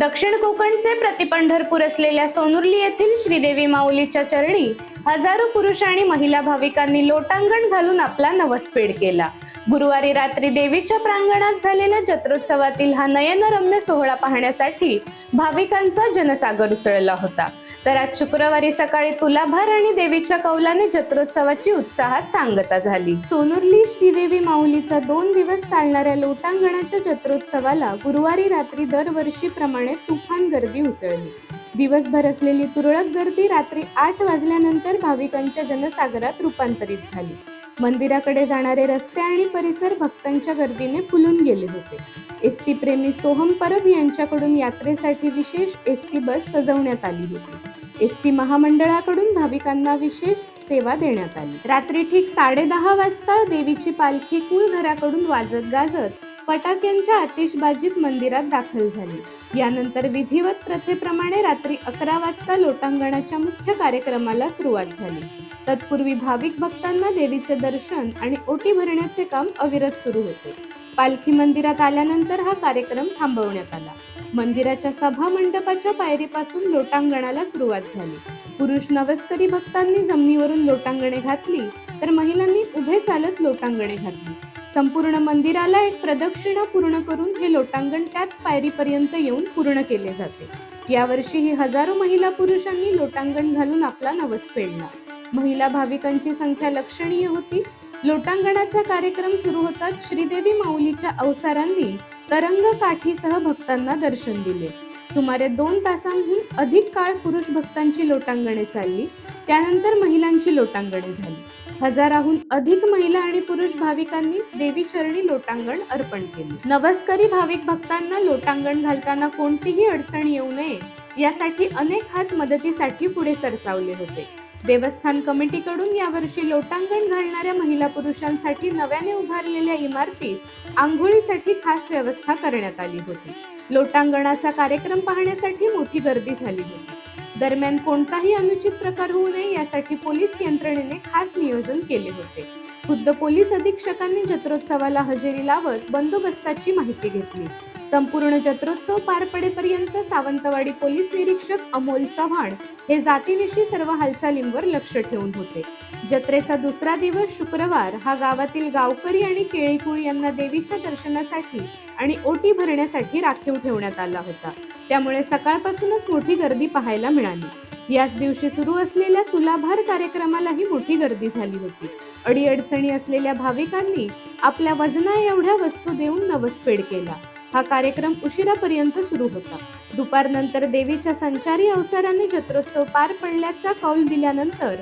दक्षिण कोकणचे प्रतिपंढरपूर असलेल्या सोनुर्ली येथील श्रीदेवी माऊलीच्या चरणी हजारो पुरुष आणि महिला भाविकांनी लोटांगण घालून आपला नवसपेड केला. गुरुवारी रात्री देवीच्या प्रांगणात झालेल्या जत्रोत्सवातील हा नयनरम्य सोहळा पाहण्यासाठी भाविकांचा जनसागर उसळला होता. तर आज शुक्रवारी सकाळी तुलाभार आणि देवीच्या कौलाने जत्रोत्सवाची उत्साहात सांगता झाली. सोनुर्ली श्रीदेवी माऊलीचा दोन दिवस चालणाऱ्या लोटांगणाच्या जत्रोत्सवाला गुरुवारी रात्री दरवर्षीप्रमाणे तुफान गर्दी उसळली. दिवसभर असलेली तुरळक गर्दी रात्री आठ वाजल्यानंतर भाविकांच्या जनसागरात रूपांतरित झाली. मंदिराकडे जाणारे रस्ते आणि परिसर भक्तांच्या गर्दीने फुलून गेले होते. एस टी प्रेमी सोहम परब यांच्याकडून यात्रेसाठी विशेष एस टी बस सजवण्यात आली होती. एस टी महामंडळाकडून भाविकांना विशेष सेवा देण्यात आली. रात्री ठीक साडेदहा वाजता देवीची पालखी कुळघराकडून वाजत गाजत फटाक्यांच्या आतिषबाजीत मंदिरात दाखल झाली. यानंतर विधिवत प्रथेप्रमाणे रात्री अकरा वाजता लोटांगणाच्या मुख्य कार्यक्रमाला सुरुवात झाली. तत्पूर्वी भाविक भक्तांना देवीचे दर्शन आणि ओटी भरण्याचे काम अविरत सुरू होते. पालखी मंदिरात आल्यानंतर हा कार्यक्रम थांबवण्यात आला. मंदिराच्या सभा मंडपाच्या पायरीपासून लोटांगणाला सुरुवात झाली. पुरुष नवस्करी भक्तांनी जमिनीवरून लोटांगणे घातली तर महिलांनी उभे चालत लोटांगणे घातली. संपूर्ण मंदिराला एक प्रदक्षिणा पूर्ण करून हे लोटांगण त्याच पायरीपर्यंत येऊन पूर्ण केले जाते. यावर्षीही हजारो महिला पुरुषांनी लोटांगण घालून आपला नवस फेडला महिला भाविकांची संख्या लक्षणीय होती. लोटांगणाचा कार्यक्रम सुरू होताच श्रीदेवी माऊलीच्या अवसारांनी तरंग काठीसह भक्तांना दर्शन दिले. सुमारे दोन तासांहून अधिक काळ पुरुष भक्तांची लोटांगणे चालली त्यानंतर महिलांची लोटांगणे झाली. हजाराहून अधिक महिला आणि पुरुष भाविकांनी देवी चरणी लोटांगण अर्पण केले. नवस्करी भाविक भक्तांना लोटांगण घालताना कोणतीही अडचण येऊ नये यासाठी अनेक हात मदतीसाठी पुढे सरसावले होते. देवस्थान कमिटीकडून यावर्षी लोटांगण घालणाऱ्या महिला पुरुषांसाठी नव्याने उभारलेल्या इमारतीत आंघोळीसाठी खास व्यवस्था करण्यात आली होती. लोटांगणाचा कार्यक्रम पाहण्यासाठी मोठी गर्दी झाली होती. दरम्यान कोणताही अनुचित प्रकार होऊ नये यासाठी पोलीस यंत्रणेने खास नियोजन केले होते. खुद्द पोलीस अधीक्षकांनी जत्रोत्सवाला हजेरी लावत बंदोबस्ताची माहिती घेतली. संपूर्ण जत्रोत्सव पार पडेपर्यंत सावंतवाडी पोलीस निरीक्षक अमोल चव्हाण हे जातीनिशी सर्व हालचालींवर लक्ष ठेवून होते. जत्रेचा दुसरा दिवस शुक्रवार हा गावातील गावकरी आणि केळीकुळ यांना देवीच्या दर्शनासाठी आणि ओटी भरण्यासाठी राखीव ठेवण्यात आला होता. त्यामुळे सकाळपासूनच मोठी गर्दी पाहायला मिळाली. याच दिवशी सुरू असलेल्या तुलाभार कार्यक्रमालाही मोठी गर्दी झाली होती. अडीअडचणी असलेल्या भाविकांनी आपल्या वजना एवढ्या वस्तू देऊन नवसफेड केला. हा कार्यक्रम उशिरापर्यंत सुरू होता. दुपारनंतर देवीच्या संचारी अवसराने जत्रोत्सव पार पडल्याचा कौल दिल्यानंतर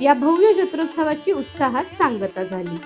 या भव्य जत्रोत्सवाची उत्साहात सांगता झाली.